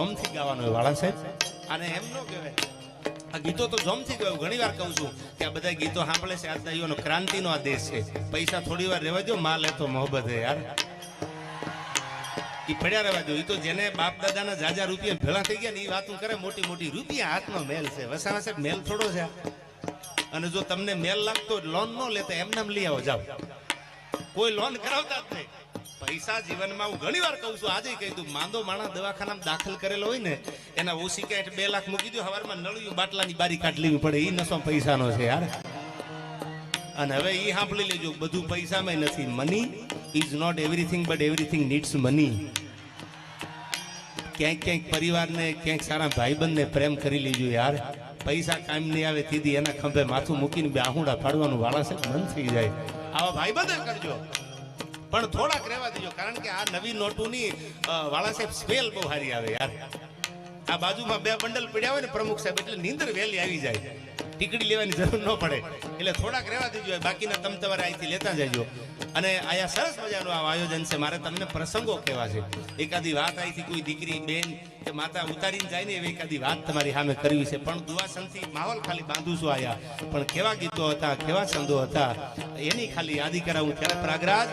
જોમથી ગાવાનું હોય, વાળા સાહેબ. અને એમ ન કહેવાય. આ ગીતો તો જોમથી ગયો ઘણી વાર કહું છું કે આ બધા ગીતો સાંભળે છે. આજના યુવાનો ક્રાંતિનો આ દેશ છે. પૈસા થોડી વાર રહેવા દો માં લેતો મોહબત હે યાર. ઈ પડ્યા રહેવા દો એ તો જેને બાપ દાદાના જાજા રૂપિયા ભેળા થઈ ગયા ને એ વાતું કરે, મોટી મોટી રૂપિયા હાથનો મેલ છે. વસાવા સાહેબ, મેલ થોડો છે. અને જો તમને મેલ લાગતો લોન ન લેતા એમને એમ લઈ આવો, જાઓ. કોઈ લોન કરાવતા જ નહીં. પૈસા જીવનમાં હું ઘણી વાર કહું છું. આજે કહી દઉં, માંદો માણસ દવાખાનામાં દાખલ કરેલો હોય ને, એના ઓછી કે બે લાખ મૂકી દો, હવારમાં નળિયું બાટલાની બારી કાઢ લેવી પડે. એ નસો પૈસાનો છે યાર. અને હવે એ સાંભળી લેજો, બધું પૈસામાં નથી. Money is not everything but everything needs money ક્યાંક ક્યાંક પરિવારને, ક્યાંક સારા ભાઈબંધને પ્રેમ કરી લેજો યાર. પૈસા કામ નહીં આવે તીધી એના ખંભે માથું મૂકીને બે આહુડા પાડવાનું વાળા છે, મન થઈ જાય. આવા ભાઈબંધ કરજો. પણ થોડાક રહેવા દેજો, કારણ કે આ નવી નોટોની વાળા સાહેબ સ્મેલ બહુ સારી આવે યાર. આ બાજુમાં બે બંડલ પડ્યા હોય ને પ્રમુખ સાહેબ, એટલે નીંદર વહેલી આવી જાય. ટીકડી લેવાની જરૂર ન પડે. એટલે થોડાક રહેવા દેજો બાકીના તમ તમારે અહીંથી લેતા જજો. અને અહીંયા સરસ મજાનું આ આયોજન છે, મારે તમને પ્રસંગો કહેવા છે. એકાદી વાત અહીંથી કોઈ દીકરી, બેન કે માતા ઉતારીને જાય ને એવી એકાદી વાત તમારી સામે કરવી છે. પણ દુવાસનથી માહોલ ખાલી બાંધું છું આયા પણ કેવા ગીતો હતા, કેવા છંદો હતા, એની ખાલી યાદી કરાવું ત્યારે પ્રાગરાજ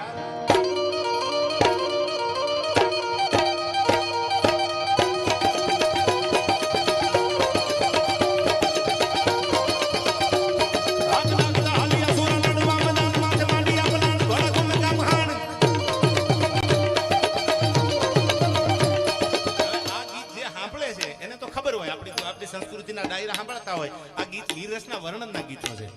સંસ્કૃતિના ડાયરા સાંભળતા હોય, આ ગીત વીરસના વર્ણનના ગીતો છે.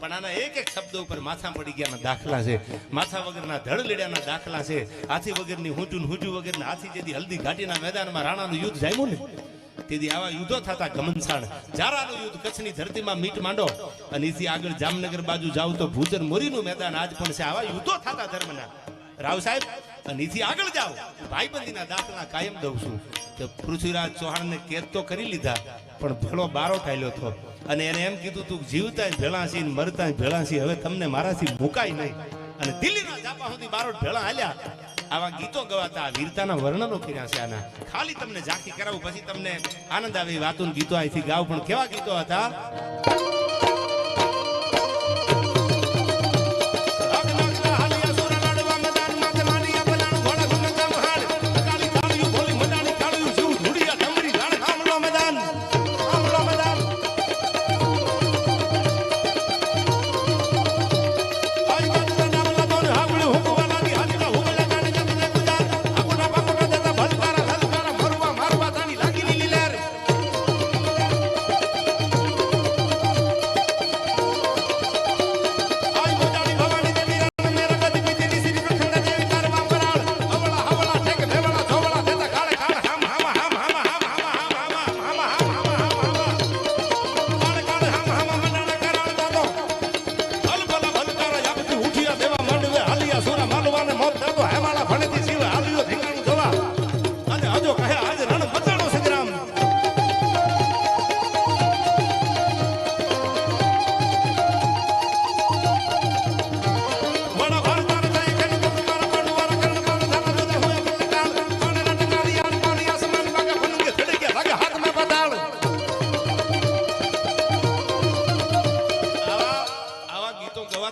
પણ આના એક એક શબ્દ ઉપર માથા પડી ગયાના દાખલા છે. માથા વગરના ધડ લેડાના દાખલા છે. હાથી વગરની હુંચું હુંજુ વગરના હાથી જેથી હલ્દી ઘાટીના મેદાનમાં રાણાનું યુદ્ધ જામ્યું ને, તેથી આવા યુદ્ધો થતા ગમનસાણ જારાનું યુદ્ધ કચ્છની ધરતીમાં મીટ માંડો અને એથી આગળ જામનગર બાજુ જાવ તો ભૂજર મોરીનું મેદાન આજ પણ છે. આવા યુદ્ધો થતા ધર્મના. રાવ સાહેબ અને એથી આગળ જાઓ. ભાઈબંધીના દાખલા કાયમ દઉં છું. કે પૃથ્વીરાજ ચૌહાણને કેદ તો કરી લીધા, પણ ભેળો બારો ઠાલ્યો હતો અને એને એમ કીધું તું જીવતા ભેળાશી મરતા ભેળાશી, હવે તમને મારાથી મુકાય નહીં. અને દિલ્હીના જાપા સુધી બારો ભેળા હાલ્યા. આવા ગીતો ગવાતા વીરતાના વર્ણનો કર્યા છે આના. ખાલી તમને ઝાંખી કરાવું, પછી તમને આનંદ આવે વાતો ગીતો અહીંથી ગાવ. પણ કેવા ગીતો હતા? અને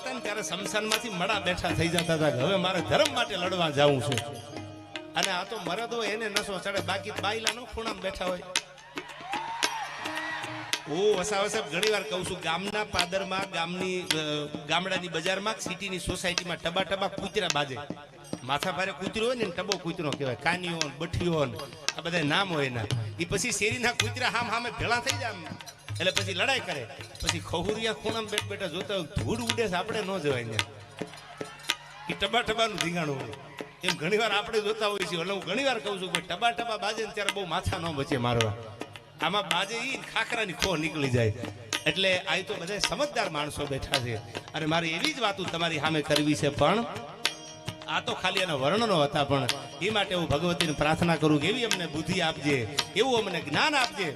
ગવાતા ને ત્યારે શમશાનમાંથી મડા બેઠા થઈ જતા હતા હવે મારે ધર્મ માટે લડવા જવું છે. અને આ તો મરદ હોય એને નસો ચડે, બાકી બાયલા નો ખૂણામાં બેઠા હોય. ટબા ટબા કૂતરા બાજે. માથા ભારે કૂતરો હોય ને ટબો કૂતરો કહેવાય. કાનીઓ બઠીઓ આ બધા નામ હોય એના. એ પછી શેરીના કૂતરા હામ હામે ભેળા થઈ જાય. એટલે પછી લડાઈ કરે. પછી ખહુરિયા ખૂણામાં બેઠ બેઠા જોતા ધૂળ ઉડે છે, આપણે ન જવાય ને એ ટબા ટબાનું ધીંગાણું હોય. એમ ઘણી વાર આપણે જોતા હોઈએ છીએ. એટલે હું ઘણી વાર કહું છું કે ટબા ટબા બાજે ને ત્યારે બહુ માથા ન બચે મારવા. આમાં બાજે એ ખાખરાની ખો નીકળી જાય. એટલે આ તો બધા સમજદાર માણસો બેઠા છે. અને મારે એવી જ વાતો તમારી સામે કરવી છે, પણ આ તો ખાલી એના વર્ણનો હતા, પણ એ માટે હું ભગવતીને પ્રાર્થના કરું કે એવી અમને બુદ્ધિ આપજે, એવું અમને જ્ઞાન આપજે.